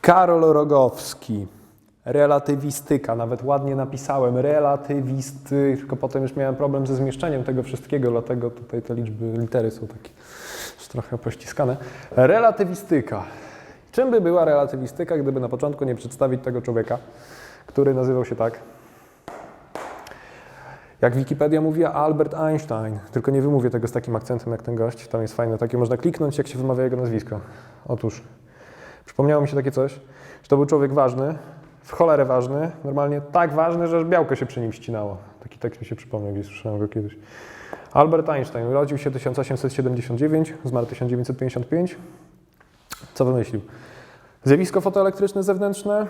Karol Rogowski. Relatywistyka, nawet ładnie napisałem, relatywisty, tylko potem już miałem problem ze zmieszczeniem tego wszystkiego, dlatego tutaj te liczby, litery są takie trochę pościskane. Relatywistyka. Czym by była relatywistyka, gdyby na początku nie przedstawić tego człowieka, który nazywał się tak? Jak Wikipedia mówi, Albert Einstein, tylko nie wymówię tego z takim akcentem jak ten gość, tam jest fajne, takie można kliknąć, jak się wymawia jego nazwisko. Otóż, przypomniało mi się takie coś, że to był człowiek ważny, w cholerę ważny, normalnie tak ważny, że białko się przy nim ścinało. Taki tekst mi się przypomniał, gdzieś słyszałem go kiedyś. Albert Einstein urodził się 1879, zmarł 1955. Co wymyślił? Zjawisko fotoelektryczne zewnętrzne,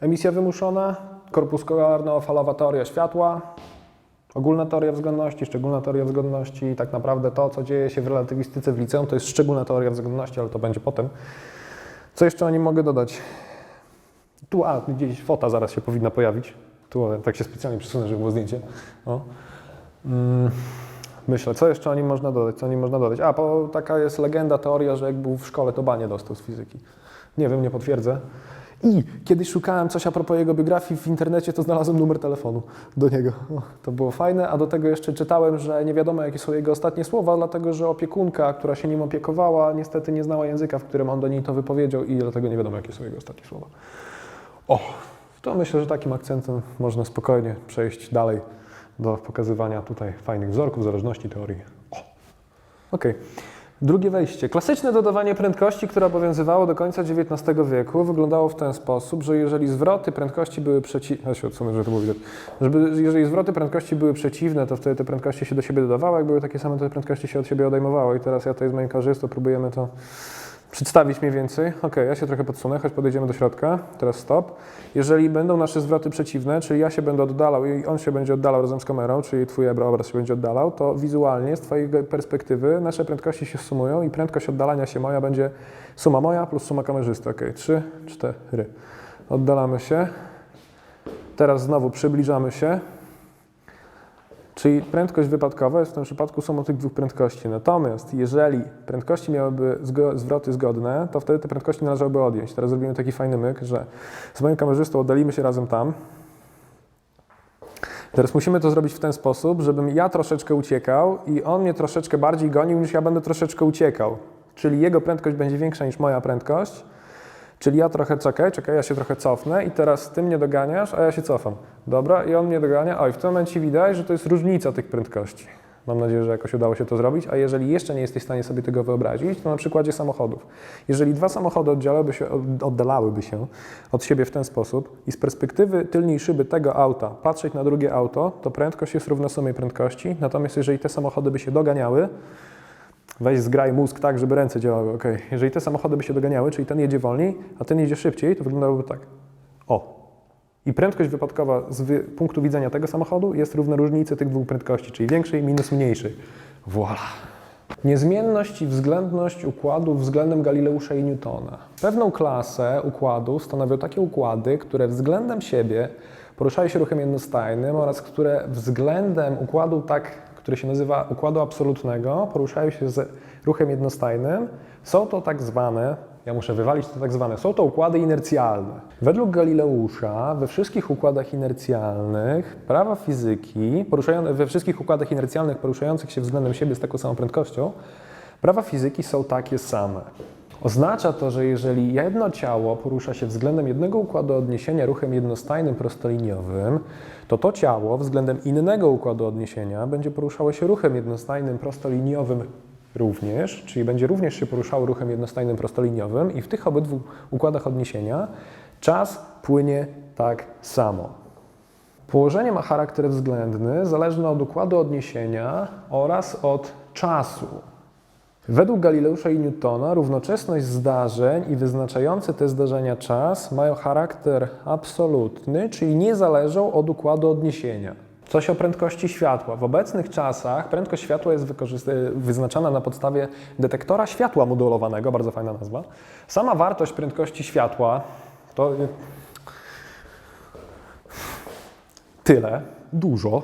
emisja wymuszona, korpuskularno-falowa teoria światła, ogólna teoria względności, szczególna teoria względności i tak naprawdę to, co dzieje się w relatywistyce w liceum, to jest szczególna teoria względności, ale to będzie potem. Co jeszcze o nim mogę dodać? Tu, a, gdzieś fota zaraz się powinna pojawić. Tu, tak się specjalnie przesunę, żeby było zdjęcie. O. Mm, myślę, co jeszcze o nim można dodać? Co o nim można dodać? A, bo taka jest legenda, teoria, że jak był w szkole, to banie dostał z fizyki. Nie wiem, nie potwierdzę. I kiedyś szukałem coś a propos jego biografii w internecie, to znalazłem numer telefonu do niego. To było fajne, a do tego jeszcze czytałem, że nie wiadomo jakie są jego ostatnie słowa, dlatego że opiekunka, która się nim opiekowała, niestety nie znała języka, w którym on do niej to wypowiedział i dlatego nie wiadomo jakie są jego ostatnie słowa. O, to myślę, że takim akcentem można spokojnie przejść dalej do pokazywania tutaj fajnych wzorków, zależności teorii. O, okej. Drugie wejście. Klasyczne dodawanie prędkości, które obowiązywało do końca XIX wieku, wyglądało w ten sposób, że jeżeli zwroty prędkości były przeciwne, ja się odsunę, że to było widać, żeby, jeżeli zwroty prędkości były przeciwne, to wtedy te prędkości się do siebie dodawały, jak były takie same, to te prędkości się od siebie odejmowały. I teraz ja tutaj z moim karzystą próbujemy to przedstawić mniej więcej. Ok, ja się trochę podsunę, choć podejdziemy do środka. Teraz stop. Jeżeli będą nasze zwroty przeciwne, czyli ja się będę oddalał i on się będzie oddalał razem z kamerą, czyli twój obraz się będzie oddalał, to wizualnie z twojej perspektywy nasze prędkości się sumują i prędkość oddalania się moja będzie suma moja plus suma kamerzysty. Ok, trzy, cztery. Oddalamy się. Teraz znowu przybliżamy się. Czyli prędkość wypadkowa jest w tym przypadku sumą tych dwóch prędkości. Natomiast jeżeli prędkości miałyby zgo zwroty zgodne, to wtedy te prędkości należałoby odjąć. Teraz zrobimy taki fajny myk, że z moim kamerzystą oddalimy się razem tam. Teraz musimy to zrobić w ten sposób, żebym ja troszeczkę uciekał i on mnie troszeczkę bardziej gonił niż ja będę troszeczkę uciekał. Czyli jego prędkość będzie większa niż moja prędkość. Czyli ja trochę, czekaj, czekaj, ja się trochę cofnę i teraz ty mnie doganiasz, a ja się cofam. Dobra, i on mnie dogania. Oj, w tym momencie widać, że to jest różnica tych prędkości. Mam nadzieję, że jakoś udało się to zrobić. A jeżeli jeszcze nie jesteś w stanie sobie tego wyobrazić, to na przykładzie samochodów. Jeżeli dwa samochody oddalałyby się, oddalałyby się od siebie w ten sposób i z perspektywy tylnej szyby tego auta patrzeć na drugie auto, to prędkość jest równa sumie prędkości. Natomiast jeżeli te samochody by się doganiały, weź zgraj mózg tak, żeby ręce działały. ok. Jeżeli te samochody by się doganiały, czyli ten jedzie wolniej, a ten jedzie szybciej, to wyglądałoby tak. O. I prędkość wypadkowa z punktu widzenia tego samochodu jest równa różnicy tych dwóch prędkości, czyli większej minus mniejszej. Voilà. Niezmienność i względność układów względem Galileusza i Newtona. Pewną klasę układów stanowią takie układy, które względem siebie poruszają się ruchem jednostajnym oraz które względem układu tak który się nazywa układu absolutnego, poruszają się z ruchem jednostajnym. Są to tak zwane, ja muszę wywalić to tak zwane, są to układy inercjalne. Według Galileusza we wszystkich układach inercjalnych prawa fizyki, we wszystkich układach inercjalnych poruszających się względem siebie z taką samą prędkością, prawa fizyki są takie same. Oznacza to, że jeżeli jedno ciało porusza się względem jednego układu odniesienia ruchem jednostajnym prostoliniowym, to to ciało względem innego układu odniesienia będzie poruszało się ruchem jednostajnym prostoliniowym również, czyli będzie również się poruszało ruchem jednostajnym prostoliniowym i w tych obydwu układach odniesienia czas płynie tak samo. Położenie ma charakter względny, zależny od układu odniesienia oraz od czasu. Według Galileusza i Newtona równoczesność zdarzeń i wyznaczający te zdarzenia czas mają charakter absolutny, czyli nie zależą od układu odniesienia. Coś o prędkości światła. W obecnych czasach prędkość światła jest wyznaczana na podstawie detektora światła modulowanego, bardzo fajna nazwa. Sama wartość prędkości światła to tyle, dużo.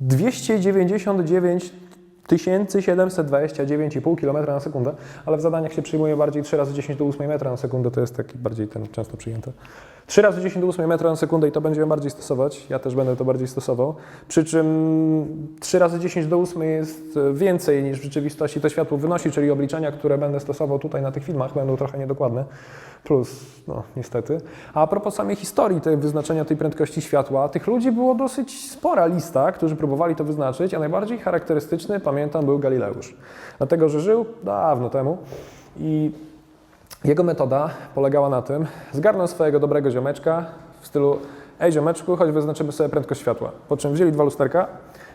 299 1729,5 km na sekundę, ale w zadaniach się przyjmuje bardziej 3 razy 10 do 8 metra na sekundę, to jest taki bardziej ten często przyjęte. 3 razy 10 do 8 metra na sekundę i to będziemy bardziej stosować, ja też będę to bardziej stosował, przy czym 3 razy 10 do 8 jest więcej niż w rzeczywistości to światło wynosi, czyli obliczenia, które będę stosował tutaj na tych filmach będą trochę niedokładne, plus, no niestety. A a propos samej historii tej wyznaczenia tej prędkości światła, tych ludzi było dosyć spora lista, którzy próbowali to wyznaczyć, a najbardziej charakterystyczny, pamiętam, był Galileusz. Dlatego, że żył dawno temu i jego metoda polegała na tym, zgarnął swojego dobrego ziomeczka w stylu ej ziomeczku, chodź wyznaczymy sobie prędkość światła. Po czym wzięli dwa lusterka,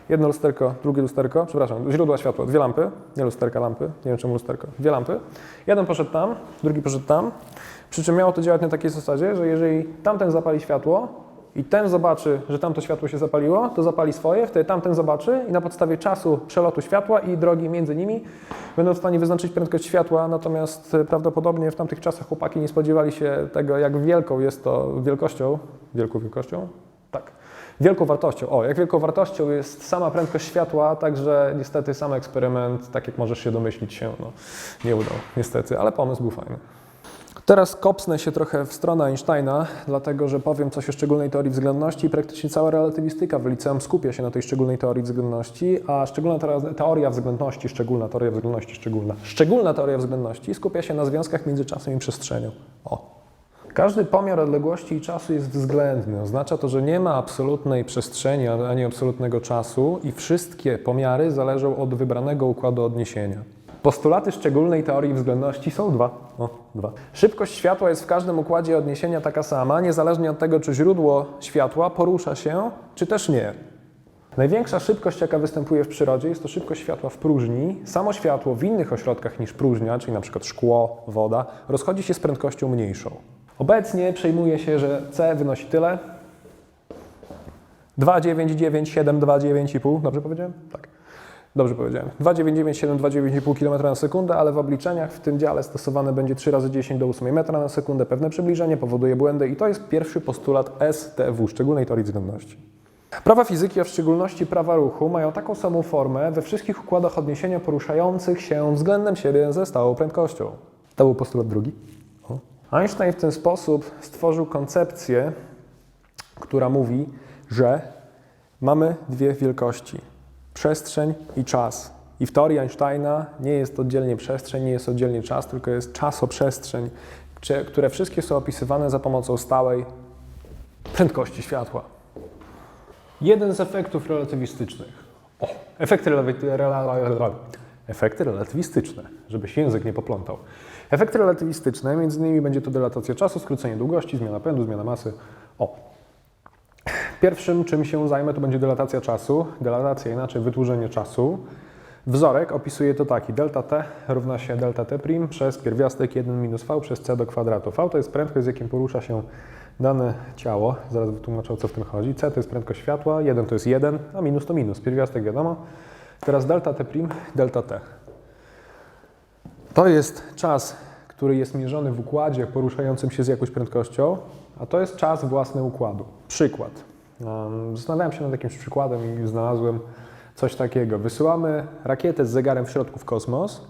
jedno lusterko, drugie lusterko, przepraszam, źródła światła, dwie lampy, nie lusterka, lampy, nie wiem czemu lusterko, dwie lampy. Jeden poszedł tam, drugi poszedł tam, przy czym miało to działać na takiej zasadzie, że jeżeli tamten zapali światło i ten zobaczy, że tamto światło się zapaliło, to zapali swoje, wtedy tamten zobaczy i na podstawie czasu przelotu światła i drogi między nimi będą w stanie wyznaczyć prędkość światła, natomiast e, prawdopodobnie w tamtych czasach chłopaki nie spodziewali się tego, jak wielką jest to wielkością, wielką wielkością? Tak. Wielką wartością. O, jak wielką wartością jest sama prędkość światła, także niestety sam eksperyment, tak jak możesz się domyślić, się no, nie udał, niestety, ale pomysł był fajny. Teraz kopsnę się trochę w stronę Einsteina, dlatego że powiem coś o szczególnej teorii względności praktycznie cała relatywistyka w liceum skupia się na tej szczególnej teorii względności, a szczególna teoria względności, szczególna teoria względności, szczególna, szczególna teoria względności skupia się na związkach między czasem i przestrzenią. O. Każdy pomiar odległości i czasu jest względny. Oznacza to, że nie ma absolutnej przestrzeni ani absolutnego czasu i wszystkie pomiary zależą od wybranego układu odniesienia. Postulaty szczególnej teorii względności są dwa. O, dwa. Szybkość światła jest w każdym układzie odniesienia taka sama, niezależnie od tego, czy źródło światła porusza się, czy też nie. Największa szybkość, jaka występuje w przyrodzie, jest to szybkość światła w próżni. Samo światło w innych ośrodkach niż próżnia, czyli np. szkło, woda, rozchodzi się z prędkością mniejszą. Obecnie przejmuje się, że C wynosi tyle. 2,99729,5. Dobrze powiedziałem? Tak. Dobrze powiedziałem. 2,99729,5 km na sekundę, ale w obliczeniach w tym dziale stosowane będzie 3 razy 10 do 8 metra na sekundę. Pewne przybliżenie powoduje błędy i to jest pierwszy postulat STW, szczególnej teorii względności. Prawa fizyki, a w szczególności prawa ruchu, mają taką samą formę we wszystkich układach odniesienia poruszających się względem siebie ze stałą prędkością. To był postulat drugi. O. Einstein w ten sposób stworzył koncepcję, która mówi, że mamy dwie wielkości: przestrzeń i czas. I w teorii Einsteina nie jest oddzielnie przestrzeń, nie jest oddzielnie czas, tylko jest czasoprzestrzeń, które wszystkie są opisywane za pomocą stałej prędkości światła. Jeden z efektów relatywistycznych. O, efekty, efekty relatywistyczne, żeby się język nie poplątał. Efekty relatywistyczne, między innymi będzie to dylatacja czasu, skrócenie długości, zmiana pędu, zmiana masy. O. Pierwszym, czym się zajmę, to będzie dylatacja czasu. Dylatacja, inaczej wydłużenie czasu. Wzorek opisuje to taki. Delta t równa się delta t prim przez pierwiastek 1 minus v przez c do kwadratu. V to jest prędkość, z jakim porusza się dane ciało. Zaraz wytłumaczę, o co w tym chodzi. C to jest prędkość światła, 1 to jest 1, a minus to minus. Pierwiastek wiadomo. Teraz delta t prim, delta t. To jest czas, który jest mierzony w układzie poruszającym się z jakąś prędkością, a to jest czas własny układu. Przykład. Zastanawiałem się nad jakimś przykładem i znalazłem coś takiego. Wysyłamy rakietę z zegarem w środku w kosmos.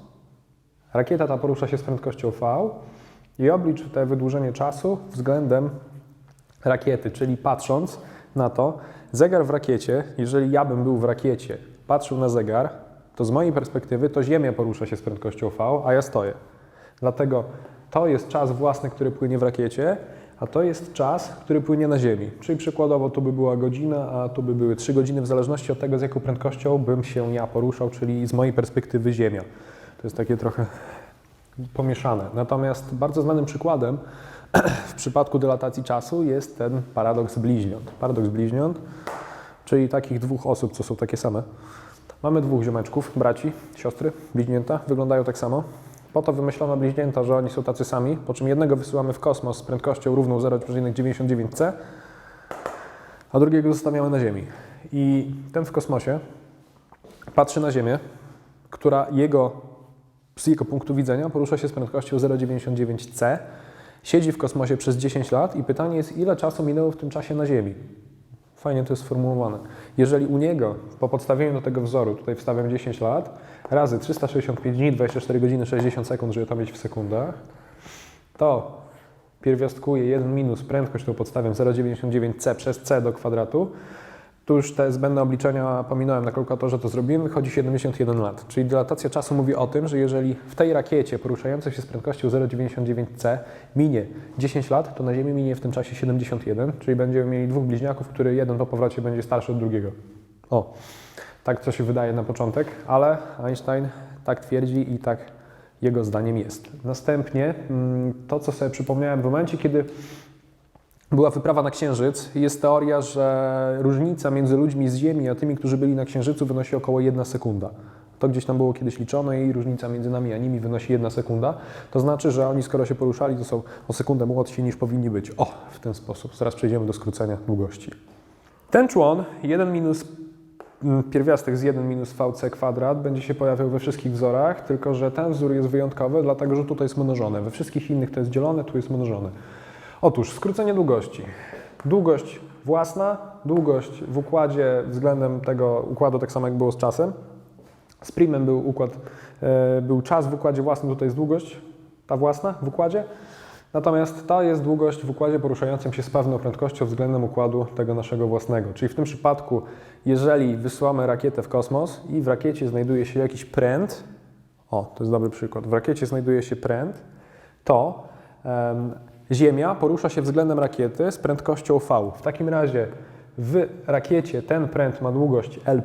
Rakieta ta porusza się z prędkością v i oblicz te wydłużenie czasu względem rakiety, czyli patrząc na to, zegar w rakiecie, jeżeli ja bym był w rakiecie, patrzył na zegar, to z mojej perspektywy to Ziemia porusza się z prędkością v, a ja stoję. Dlatego to jest czas własny, który płynie w rakiecie, a to jest czas, który płynie na Ziemi. Czyli przykładowo tu by była godzina, a tu by były trzy godziny, w zależności od tego, z jaką prędkością bym się ja poruszał, czyli z mojej perspektywy Ziemia. To jest takie trochę pomieszane. Natomiast bardzo znanym przykładem w przypadku dylatacji czasu jest ten paradoks bliźniąt. Paradoks bliźniąt, czyli takich dwóch osób, co są takie same. Mamy dwóch ziomeczków, braci, siostry, bliźnięta, wyglądają tak samo. Po to wymyślono bliźnięta, że oni są tacy sami, po czym jednego wysyłamy w kosmos z prędkością równą 0,99c, a drugiego zostawiamy na Ziemi. I ten w kosmosie patrzy na Ziemię, która jego, z jego punktu widzenia porusza się z prędkością 0,99c, siedzi w kosmosie przez 10 lat i pytanie jest, ile czasu minęło w tym czasie na Ziemi. Fajnie to jest sformułowane. Jeżeli u niego po podstawieniu do tego wzoru, tutaj wstawiam 10 lat, razy 365 dni, 24 godziny, 60 sekund, żeby to mieć w sekundach, to pierwiastkuję 1 minus prędkość, którą podstawiam 0,99c przez c do kwadratu. Tu już te zbędne obliczenia pominąłem na kalkulatorze, to zrobiłem, wychodzi 71 lat. Czyli dilatacja czasu mówi o tym, że jeżeli w tej rakiecie poruszającej się z prędkością 0,99c minie 10 lat, to na Ziemi minie w tym czasie 71, czyli będziemy mieli dwóch bliźniaków, który jeden po powrocie będzie starszy od drugiego. O, tak to się wydaje na początek, ale Einstein tak twierdzi i tak jego zdaniem jest. Następnie mm, to, co sobie przypomniałem w momencie, kiedy była wyprawa na Księżyc, jest teoria, że różnica między ludźmi z Ziemi a tymi, którzy byli na Księżycu, wynosi około 1 sekunda. To gdzieś tam było kiedyś liczone i różnica między nami a nimi wynosi 1 sekunda. To znaczy, że oni skoro się poruszali, to są o sekundę młodsi niż powinni być. O, w ten sposób. Zaraz przejdziemy do skrócenia długości. Ten człon, 1 minus mm, pierwiastek z 1 minus VC kwadrat będzie się pojawiał we wszystkich wzorach, tylko że ten wzór jest wyjątkowy, dlatego że tutaj jest mnożone. We wszystkich innych to jest dzielone, tu jest mnożone. Otóż skrócenie długości. Długość własna, długość w układzie względem tego układu, tak samo jak było z czasem. Z primem był układ, e, był czas w układzie własnym, tutaj jest długość, ta własna w układzie. Natomiast ta jest długość w układzie poruszającym się z pewną prędkością względem układu tego naszego własnego. Czyli w tym przypadku, jeżeli wysyłamy rakietę w kosmos i w rakiecie znajduje się jakiś pręt, o, to jest dobry przykład, w rakiecie znajduje się pręt, to Ziemia porusza się względem rakiety z prędkością v. W takim razie w rakiecie ten pręt ma długość L',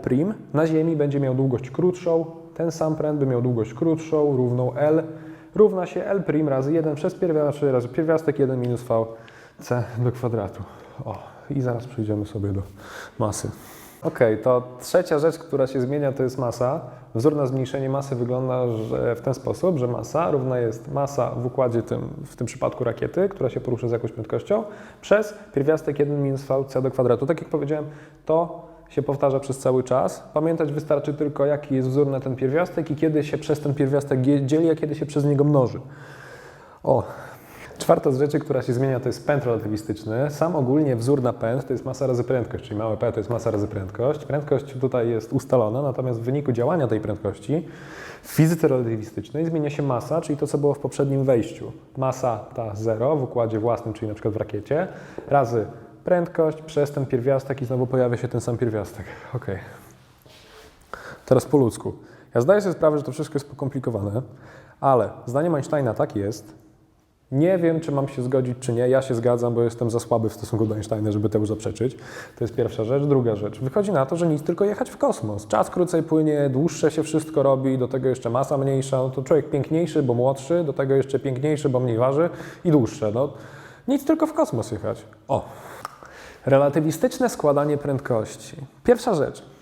na Ziemi będzie miał długość krótszą, ten sam pręt by miał długość krótszą, równą L, równa się L' razy 1 przez pierwiastek, razy pierwiastek 1 minus v c do kwadratu. O, i zaraz przejdziemy sobie do masy. Ok, to trzecia rzecz, która się zmienia, to jest masa. Wzór na zmniejszenie masy wygląda w ten sposób, że masa równa jest masa w układzie tym, w tym przypadku rakiety, która się porusza z jakąś prędkością, przez pierwiastek 1 minus vc do kwadratu. Tak jak powiedziałem, to się powtarza przez cały czas. Pamiętać wystarczy tylko, jaki jest wzór na ten pierwiastek i kiedy się przez ten pierwiastek dzieli, a kiedy się przez niego mnoży. O, Czwarta z rzeczy, która się zmienia, to jest pęd relatywistyczny. Sam ogólnie wzór na pęd to jest masa razy prędkość, czyli małe p to jest masa razy prędkość. Prędkość tutaj jest ustalona, natomiast w wyniku działania tej prędkości w fizyce relatywistycznej zmienia się masa, czyli to, co było w poprzednim wejściu. Masa ta 0 w układzie własnym, czyli na przykład w rakiecie, razy prędkość przez ten pierwiastek i znowu pojawia się ten sam pierwiastek. Ok. Teraz po ludzku. Ja zdaję sobie sprawę, że to wszystko jest pokomplikowane, ale zdaniem Einsteina tak jest, nie wiem, czy mam się zgodzić, czy nie. Ja się zgadzam, bo jestem za słaby w stosunku do Einsteina, żeby temu zaprzeczyć. To jest pierwsza rzecz. Druga rzecz. Wychodzi na to, że nic, tylko jechać w kosmos. Czas krócej płynie, dłuższe się wszystko robi, do tego jeszcze masa mniejsza. No to człowiek piękniejszy, bo młodszy, do tego jeszcze piękniejszy, bo mniej waży i dłuższe. No, nic, tylko w kosmos jechać. O! Relatywistyczne składanie prędkości. Pierwsza rzecz.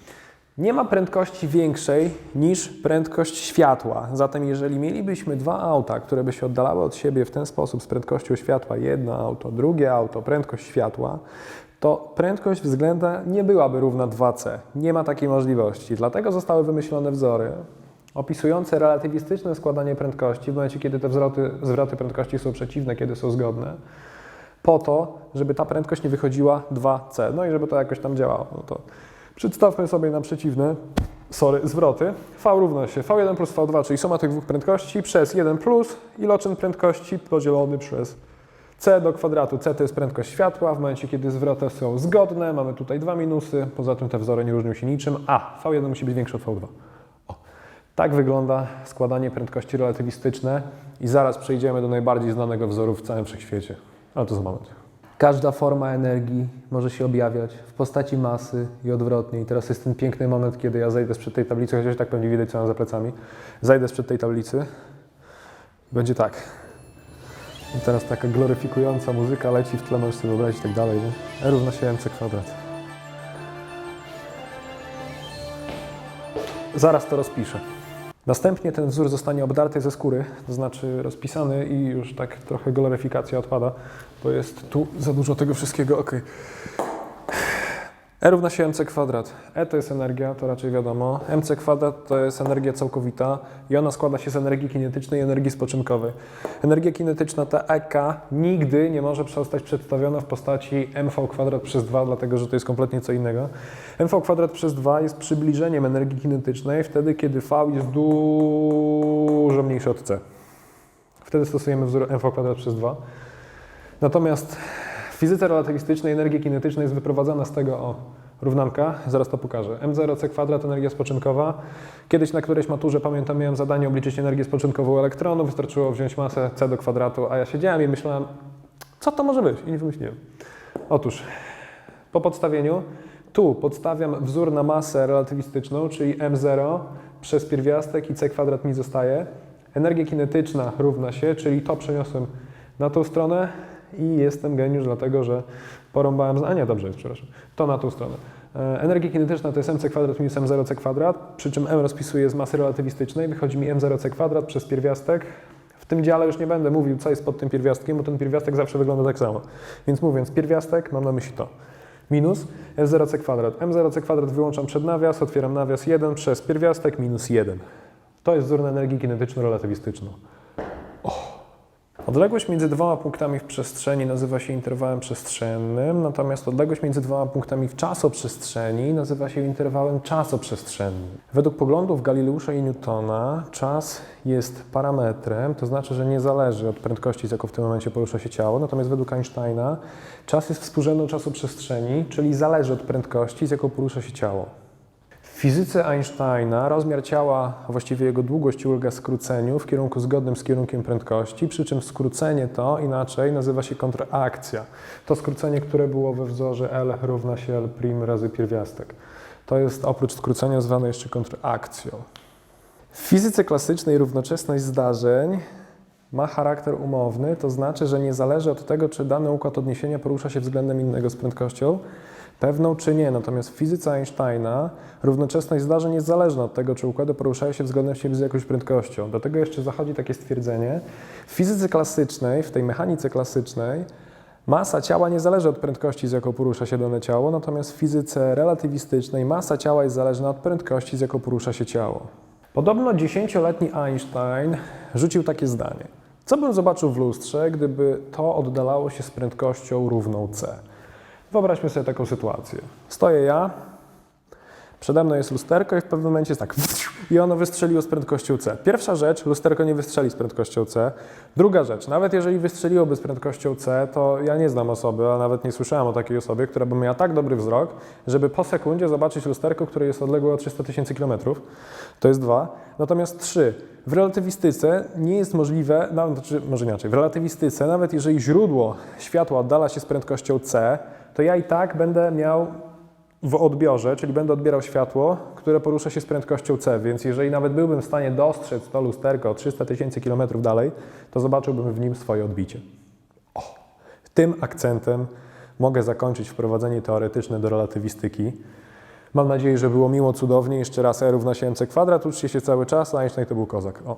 Nie ma prędkości większej niż prędkość światła. Zatem jeżeli mielibyśmy dwa auta, które by się oddalały od siebie w ten sposób z prędkością światła, jedno auto, drugie auto, prędkość światła, to prędkość względna nie byłaby równa 2c. Nie ma takiej możliwości. Dlatego zostały wymyślone wzory opisujące relatywistyczne składanie prędkości w momencie, kiedy te zwroty, zwroty prędkości są przeciwne, kiedy są zgodne po to, żeby ta prędkość nie wychodziła 2c. No i żeby to jakoś tam działało. No to przedstawmy sobie na przeciwne, sorry, zwroty. V równa się V1 plus V2, czyli suma tych dwóch prędkości przez 1 plus iloczyn prędkości podzielony przez c do kwadratu. c to jest prędkość światła. W momencie, kiedy zwroty są zgodne, mamy tutaj dwa minusy. Poza tym te wzory nie różnią się niczym. A, V1 musi być większy od V2. O. Tak wygląda składanie prędkości relatywistyczne i zaraz przejdziemy do najbardziej znanego wzoru w całym wszechświecie. Ale to za moment. Każda forma energii może się objawiać w postaci masy i odwrotnie. I teraz jest ten piękny moment, kiedy ja zejdę sprzed tej tablicy, chociaż tak pewnie widać, co mam za plecami. Zajdę sprzed tej tablicy. Będzie tak. I teraz taka gloryfikująca muzyka leci w tle, możesz sobie wyobrazić i tak dalej. Nie? E równa się mc kwadrat. Zaraz to rozpiszę. Następnie ten wzór zostanie obdarty ze skóry, to znaczy rozpisany i już tak trochę gloryfikacja odpada, bo jest tu za dużo tego wszystkiego. Ok. E równa się mc kwadrat. E to jest energia, to raczej wiadomo. mc kwadrat to jest energia całkowita i ona składa się z energii kinetycznej i energii spoczynkowej. Energia kinetyczna, ta EK, nigdy nie może zostać przedstawiona w postaci mv kwadrat przez 2, dlatego że to jest kompletnie co innego. mv kwadrat przez 2 jest przybliżeniem energii kinetycznej wtedy, kiedy v jest dużo mniejszy od c. Wtedy stosujemy wzór mv kwadrat przez 2. Natomiast fizyce relatywistycznej energia kinetyczna jest wyprowadzana z tego o równanka, zaraz to pokażę. m0c kwadrat energia spoczynkowa. Kiedyś na którejś maturze, pamiętam, miałem zadanie obliczyć energię spoczynkową elektronu, wystarczyło wziąć masę c do kwadratu, a ja siedziałem i myślałem, co to może być? I nie wymyśliłem. Otóż, po podstawieniu, tu podstawiam wzór na masę relatywistyczną, czyli m0 przez pierwiastek i c kwadrat mi zostaje. Energia kinetyczna równa się, czyli to przeniosłem na tą stronę i jestem geniusz, dlatego że porąbałem... z- A nie, dobrze jest, przepraszam. To na tą stronę. E, Energia kinetyczna to jest mc kwadrat minus m0c kwadrat, przy czym m rozpisuję z masy relatywistycznej, wychodzi mi m0c kwadrat przez pierwiastek. W tym dziale już nie będę mówił, co jest pod tym pierwiastkiem, bo ten pierwiastek zawsze wygląda tak samo. Więc mówiąc pierwiastek, mam na myśli to. Minus m0c kwadrat. m0c kwadrat wyłączam przed nawias, otwieram nawias 1 przez pierwiastek minus 1. To jest wzór na energię kinetyczno-relatywistyczną. Odległość między dwoma punktami w przestrzeni nazywa się interwałem przestrzennym, natomiast odległość między dwoma punktami w czasoprzestrzeni nazywa się interwałem czasoprzestrzennym. Według poglądów Galileusza i Newtona czas jest parametrem, to znaczy, że nie zależy od prędkości, z jaką w tym momencie porusza się ciało, natomiast według Einsteina czas jest współrzędną czasoprzestrzeni, czyli zależy od prędkości, z jaką porusza się ciało. Fizyce Einsteina rozmiar ciała, a właściwie jego długość ulega skróceniu w kierunku zgodnym z kierunkiem prędkości, przy czym skrócenie to inaczej nazywa się kontrakcja. To skrócenie, które było we wzorze L równa się L razy pierwiastek. To jest oprócz skrócenia zwane jeszcze kontrakcją. W fizyce klasycznej równoczesność zdarzeń ma charakter umowny, to znaczy, że nie zależy od tego, czy dany układ odniesienia porusza się względem innego z prędkością, pewną czy nie. Natomiast w fizyce Einsteina równoczesność zdarzeń jest zależna od tego, czy układy poruszają się względem siebie z jakąś prędkością. Do tego jeszcze zachodzi takie stwierdzenie. W fizyce klasycznej, w tej mechanice klasycznej, masa ciała nie zależy od prędkości, z jaką porusza się dane ciało, natomiast w fizyce relatywistycznej masa ciała jest zależna od prędkości, z jaką porusza się ciało. Podobno dziesięcioletni Einstein rzucił takie zdanie. Co bym zobaczył w lustrze, gdyby to oddalało się z prędkością równą c? Wyobraźmy sobie taką sytuację. Stoję ja, przede mną jest lusterko i w pewnym momencie jest tak i ono wystrzeliło z prędkością c. Pierwsza rzecz, lusterko nie wystrzeli z prędkością c. Druga rzecz, nawet jeżeli wystrzeliłoby z prędkością c, to ja nie znam osoby, a nawet nie słyszałem o takiej osobie, która by miała tak dobry wzrok, żeby po sekundzie zobaczyć lusterko, które jest odległe o 300 tysięcy kilometrów. To jest dwa. Natomiast trzy, w relatywistyce nie jest możliwe, nawet, znaczy, może inaczej, w relatywistyce nawet jeżeli źródło światła oddala się z prędkością c, to ja i tak będę miał w odbiorze, czyli będę odbierał światło, które porusza się z prędkością c, więc jeżeli nawet byłbym w stanie dostrzec to lusterko o 300 tysięcy kilometrów dalej, to zobaczyłbym w nim swoje odbicie. O, tym akcentem mogę zakończyć wprowadzenie teoretyczne do relatywistyki. Mam nadzieję, że było miło, cudownie. Jeszcze raz E równa się mc kwadrat, uczcie się cały czas, Einstein to był kozak. O.